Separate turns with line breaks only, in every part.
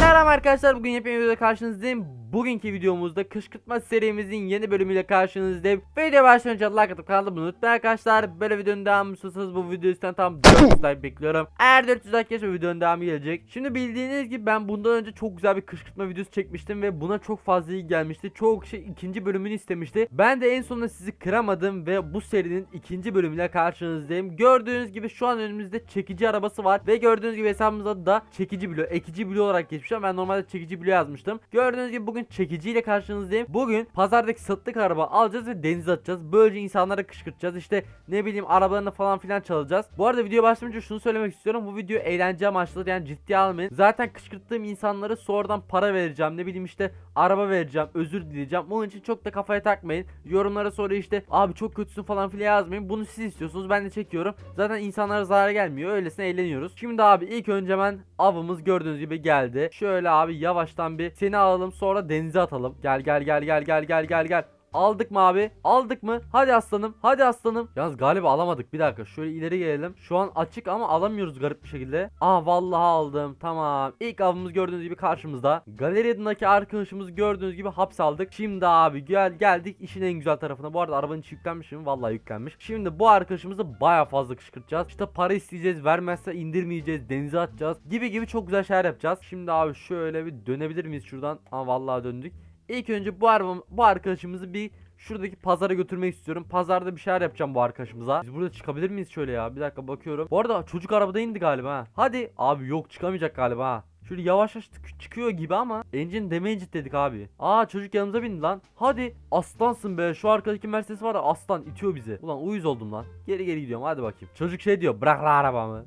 Selam arkadaşlar bugün yepyeni videoda karşınızdayım. Bugünkü videomuzda kışkırtma serimizin yeni bölümüyle karşınızdayım. Video başlamadan önce like atıp kanalıma abone unutmayın arkadaşlar. Böyle videonun devamı istiyorsanız bu video üstten tam 400 like bekliyorum. Eğer 400 like gelirse videonun devamı gelecek. Şimdi bildiğiniz gibi ben bundan önce çok güzel bir kışkırtma videosu çekmiştim ve buna çok fazla ilgi gelmişti. Çoğu kişi ikinci bölümünü istemişti. Ben de en sonunda sizi kıramadım ve bu serinin ikinci bölümüyle karşınızdayım. Gördüğünüz gibi şu an önümüzde çekici arabası var ve gördüğünüz gibi hesabımızda da çekici bloğu, ekici bloğu olarak geçmiş ama ben normalde çekici bloğu yazmıştım. Gördüğünüz gibi bugün çekiciyle karşınızdayım. Bugün pazardaki sattık araba alacağız ve denize atacağız. Böylece insanlara kışkırtacağız. İşte ne bileyim arabalarını falan filan çalacağız. Bu arada video başlamadan önce şunu söylemek istiyorum. Bu video eğlence amaçlıdır yani ciddiye almayın. Zaten kışkırttığım insanlara sonradan para vereceğim. Ne bileyim işte araba vereceğim, özür dileyeceğim. Bunun için çok da kafaya takmayın. Yorumlara sonra işte abi çok kötüsün falan filan yazmayın. Bunu siz istiyorsunuz. Ben de çekiyorum. Zaten insanlara zarar gelmiyor. Öylesine eğleniyoruz. Şimdi abi ilk önce hemen avımız gördüğünüz gibi geldi. Şöyle abi yavaştan bir seni alalım sonra denize atalım. Gel gel gel gel gel gel gel gel. Aldık mı abi? Aldık mı? Hadi aslanım. Hadi aslanım. Yalnız galiba alamadık. Bir dakika. Şöyle ileri gelelim. Şu an açık ama alamıyoruz garip bir şekilde. Aa vallahi aldım. Tamam. İlk avımız gördüğünüz gibi karşımızda. Galeri adındaki arkadaşımızı gördüğünüz gibi hapse aldık. Şimdi abi gel geldik işin en güzel tarafına. Bu arada arabanın içi yüklenmiş mi? Vallahi yüklenmiş. Şimdi bu arkadaşımızı baya fazla kışkırtacağız. İşte para isteyeceğiz. Vermezse indirmeyeceğiz. Denize atacağız. Gibi gibi çok güzel şeyler yapacağız. Şimdi abi şöyle bir dönebilir miyiz şuradan? Aa vallahi döndük. İlk önce bu arabam, bu arkadaşımızı bir şuradaki pazara götürmek istiyorum. Pazarda bir şeyler yapacağım bu arkadaşımıza. Biz burada çıkabilir miyiz şöyle ya? Bir dakika bakıyorum. Bu arada çocuk arabada indi galiba ha. Hadi. Abi yok çıkamayacak galiba. Şöyle yavaş yavaş çıkıyor gibi ama engine damage dedik abi. Aa çocuk yanımıza bindi lan. Hadi aslansın be. Şu arkadaki Mercedes var ya aslan itiyor bizi. Ulan uyuz oldum lan. Geri geri gidiyorum hadi bakayım. Çocuk şey diyor bırak la arabamı.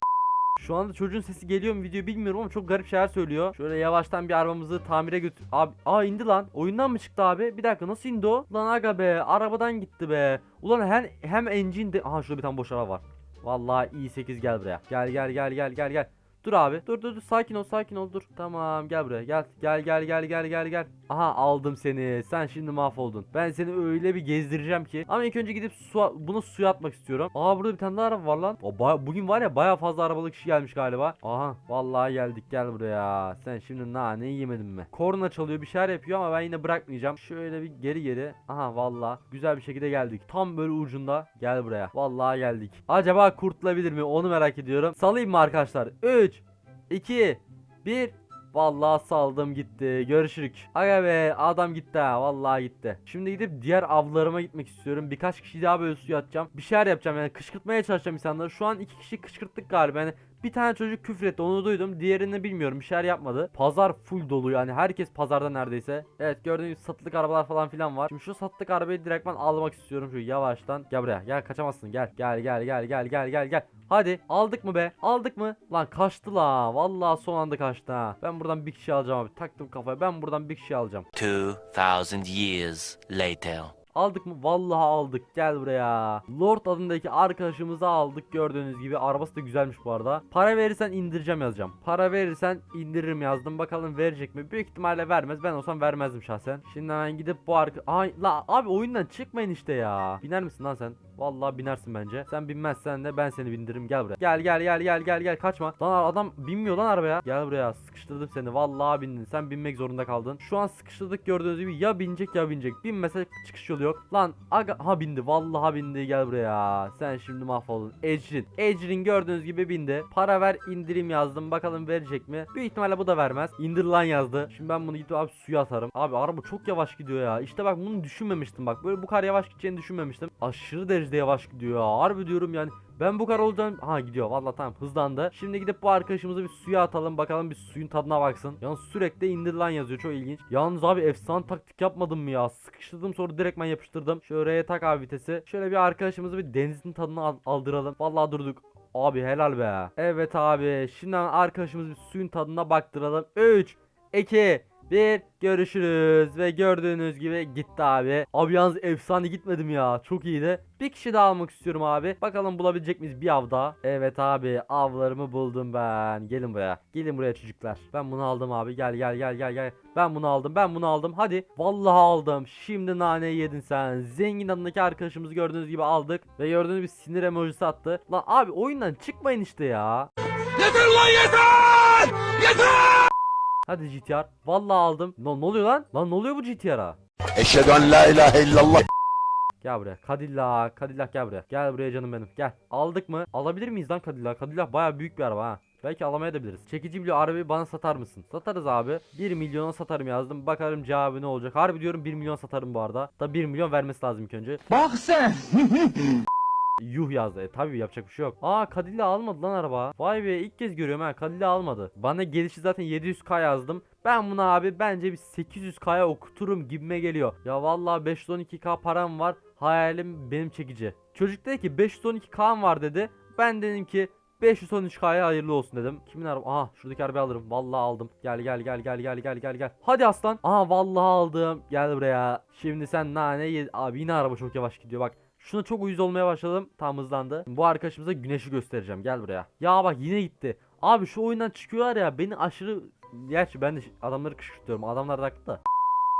Şu anda çocuğun sesi geliyor mu video bilmiyorum ama çok garip şeyler söylüyor. Şöyle yavaştan bir arabamızı tamire götür. Abi aa indi lan. Oyundan mı çıktı abi? Bir dakika nasıl indi o? Lan aga be arabadan gitti be. Ulan hem hem engine de aha şurada bir tane boş araba var. Vallahi i8 gel buraya. Gel gel gel gel gel gel. Dur abi. Dur dur dur sakin ol sakin ol dur. Tamam gel buraya gel. Gel gel gel gel gel gel. Aha aldım seni. Sen şimdi mahvoldun. Ben seni öyle bir gezdireceğim ki. Ama ilk önce gidip su bunu suya atmak istiyorum. Aa burada bir tane daha araba var lan. Baya- bugün var ya baya fazla arabalı kişi gelmiş galiba. Aha vallahi geldik gel buraya. Sen şimdi nane yemedin mi? Korna çalıyor bir şeyler yapıyor ama ben yine bırakmayacağım. Şöyle bir geri geri. Aha vallahi güzel bir şekilde geldik. Tam böyle ucunda. Gel buraya. Vallahi geldik. Acaba kurtulabilir mi? Onu merak ediyorum. Salayım mı arkadaşlar? 3 2 1 Vallahi saldım gitti. Görüşürük. Aga be adam gitti ha. Vallahi gitti. Şimdi gidip diğer avlarıma gitmek istiyorum. Birkaç kişi daha böyle suya atacağım. Bir şeyler yapacağım yani kışkırtmaya çalışacağım insanları. Şu an iki kişi kışkırttık galiba. Yani bir tane çocuk küfretti onu duydum. Diğerini bilmiyorum bir şeyler yapmadı. Pazar full dolu yani herkes pazarda neredeyse. Evet gördüğünüz satılık arabalar falan filan var. Şimdi şu satılık arabayı direktman almak istiyorum şu yavaştan. Gel buraya gel kaçamazsın gel. Gel gel gel gel gel gel gel. Hadi aldık mı be? Aldık mı? Lan kaçtı la. Vallahi son anda kaçtı ha. Ben buradan bir kişi alacağım abi. Taktım kafaya. Ben buradan bir kişi alacağım.
2000 years later.
Aldık mı? Vallahi aldık. Gel buraya. Lord adındaki arkadaşımızı aldık gördüğünüz gibi. Arabası da güzelmiş bu arada. Para verirsen indireceğim yazacağım. Para verirsen indiririm yazdım. Bakalım verecek mi? Büyük ihtimalle vermez. Ben olsam vermezdim şahsen. Şimdi hemen gidip bu arka... Ay la abi oyundan çıkmayın işte ya. Biner misin lan sen? Vallahi binersin bence. Sen binmezsen de ben seni bindiririm. Gel buraya. Gel gel gel gel gel gel kaçma. Lan adam binmiyor lan arabaya. Gel buraya. Sıkıştırdım seni. Vallahi bindin. Sen binmek zorunda kaldın. Şu an sıkıştırdık gördüğünüz gibi ya binecek ya binecek. Binmese çıkış yolu yok. Lan aga ha bindi. Vallahi bindi. Gel buraya. Sen şimdi mahvoldun. Ecrin. Ecrin gördüğünüz gibi bindi. Para ver indirim yazdım. Bakalım verecek mi? Büyük ihtimalle bu da vermez. İndir lan yazdı. Şimdi ben bunu gidip abi suya atarım. Abi araba çok yavaş gidiyor ya. İşte bak bunu düşünmemiştim bak. Böyle bu kadar yavaş gideceğini düşünmemiştim. Aşırı derecede yavaş gidiyor ya. Harbi diyorum yani. Ben bu kadar olacağım. Ha gidiyor. Vallahi tamam hızlandı. Şimdi gidip bu arkadaşımızı bir suya atalım. Bakalım bir suyun tadına baksın. Yalnız sürekli indir lan yazıyor. Çok ilginç. Yalnız abi efsane taktik yapmadım mı ya? Sıkıştırdım sonra direktmen yapıştırdım. Şöyle tak abi vitesi. Şöyle bir arkadaşımızı bir denizin tadına al- aldıralım. Vallahi durduk. Abi helal be. Evet abi. Şimdi arkadaşımız bir suyun tadına baktıralım. 3 2 bir görüşürüz ve gördüğünüz gibi gitti abi. Abi yalnız efsane gitmedim ya. Çok iyiydi. Bir kişi daha almak istiyorum abi. Bakalım bulabilecek miyiz bir av daha. Evet abi avlarımı buldum ben. Gelin buraya. Gelin buraya çocuklar. Ben bunu aldım abi. Gel gel gel gel gel. Ben bunu aldım. Ben bunu aldım. Hadi. Vallahi aldım. Şimdi naneyi yedin sen. Zengin adındaki arkadaşımızı gördüğünüz gibi aldık. Ve gördüğünüz bir sinir emojisi attı. Lan abi oyundan çıkmayın işte ya. Hadi GTR. Vallahi aldım. Lan ne oluyor lan? Lan ne oluyor bu GTR'a?
Eşhedü en la ilahe illallah.
Gel buraya. Cadillac. Cadillac gel buraya. Gel buraya canım benim. Gel. Aldık mı? Alabilir miyiz lan Cadillac? Cadillac baya büyük bir araba ha. Belki alamayabiliriz. Çekici bile arabayı bana satar mısın? Satarız abi. 1 milyona satarım yazdım. Bakarım cevabı ne olacak. Harbi diyorum 1 milyon satarım bu arada. Da 1 milyon vermesi lazım ilk önce.
Bak sen.
Yuh yazdı. E tabi yapacak bir şey yok. Aa Cadillac almadı lan araba. Vay be ilk kez görüyorum ha. Cadillac almadı. Bana gelişi zaten 700k yazdım. Ben bunu abi bence bir 800k'ya okuturum gibime geliyor. Ya vallahi 512k param var. Hayalim benim çekici. Çocuk dedi ki 512k'm var dedi. Ben dedim ki 513k'ya hayırlı olsun dedim. Kimin araba? Aha şuradaki arabayı alırım. Vallahi aldım. Gel gel gel gel gel gel gel gel. Hadi aslan. Aha vallahi aldım. Gel buraya. Şimdi sen nane ye. Abi yine araba çok yavaş gidiyor bak. Şuna çok uyuz olmaya başladım. Tam hızlandı. Bu arkadaşımıza güneşi göstereceğim. Gel buraya. Ya bak yine gitti. Abi şu oyundan çıkıyorlar ya beni aşırı Gerçi ben de adamları kışkırtıyorum. Adamlar da haklı.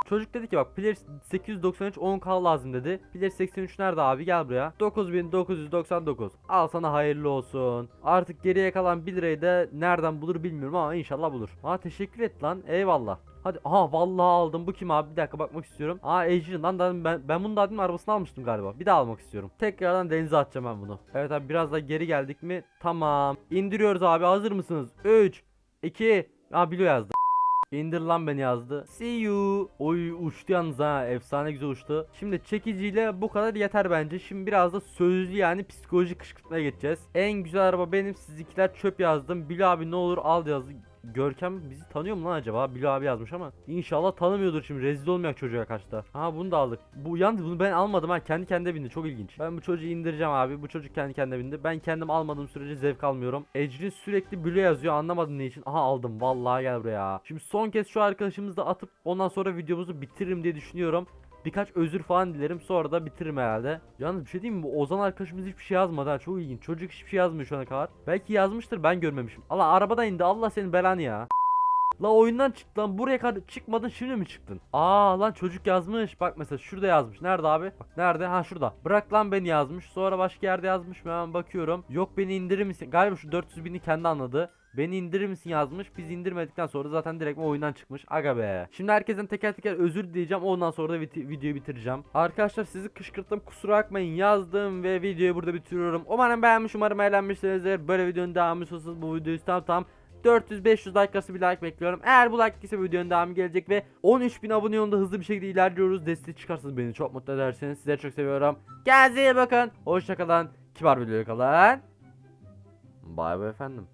Çocuk dedi ki bak player 893 10k lazım dedi. Player 83 nerede abi gel buraya. 9999 al sana hayırlı olsun. Artık geriye kalan 1 lirayı da nereden bulur bilmiyorum ama inşallah bulur. Aa teşekkür et lan eyvallah. Hadi aha vallahi aldım. Bu kim abi? Bir dakika bakmak istiyorum. Aa Ejin lan ben ben bunu da arabasını almıştım galiba. Bir daha almak istiyorum. Tekrardan denize atacağım ben bunu. Evet abi biraz daha geri geldik mi? Tamam. İndiriyoruz abi. Hazır mısınız? 3 2 Aa biliyor yazdı. İndir lan beni yazdı. See you. Oy uçtu yalnız ha. Efsane güzel uçtu. Şimdi çekiciyle bu kadar yeter bence. Şimdi biraz da sözlü yani psikolojik kışkırtmaya geçeceğiz. En güzel araba benim. Sizinkiler çöp yazdım. Bil abi ne olur al yazdı. Görkem bizi tanıyor mu lan acaba? Bil abi yazmış ama İnşallah tanımıyordur şimdi rezil olmayak çocuğa kaçta. Ha bunu da aldık. Bu yalnız bunu ben almadım ha kendi kendine bindi çok ilginç. Ben bu çocuğu indireceğim abi. Bu çocuk kendi kendine bindi. Ben kendim almadığım sürece zevk almıyorum. Ecrin sürekli büle yazıyor anlamadım ne için. Aha aldım vallahi gel buraya. Şimdi son kez şu arkadaşımızı da atıp ondan sonra videomuzu bitiririm diye düşünüyorum. Birkaç özür falan dilerim sonra da bitiririm herhalde. Yalnız bir şey diyeyim mi? Bu Ozan arkadaşımız hiçbir şey yazmadı ha. Çok ilginç. Çocuk hiçbir şey yazmıyor şu ana kadar. Belki yazmıştır ben görmemişim. Allah arabadan indi. Allah senin belanı ya. La oyundan çıktı lan buraya kadar çıkmadın şimdi mi çıktın? Aa lan çocuk yazmış bak mesela şurada yazmış nerede abi? Bak nerede ha şurada bırak lan beni yazmış sonra başka yerde yazmış mı hemen bakıyorum Yok beni indirir misin galiba şu 400 bini kendi anladı Beni indirir misin yazmış biz indirmedikten sonra zaten direkt oyundan çıkmış aga be Şimdi herkesten teker teker özür dileyeceğim ondan sonra da videoyu bitireceğim Arkadaşlar sizi kışkırttım kusura bakmayın yazdım ve videoyu burada bitiriyorum Umarım beğenmiş umarım eğlenmişsinizdir böyle videonun devamı istiyorsanız bu videoyu tam tam 400-500 like arası bir like bekliyorum. Eğer bu like ise videonun devamı gelecek ve 13.000 abone yolunda hızlı bir şekilde ilerliyoruz. Destek çıkarsanız beni çok mutlu edersiniz. Sizleri çok seviyorum. Kendinize bakın. Hoşçakalın. Kibar videoya kalın. Bay bay efendim.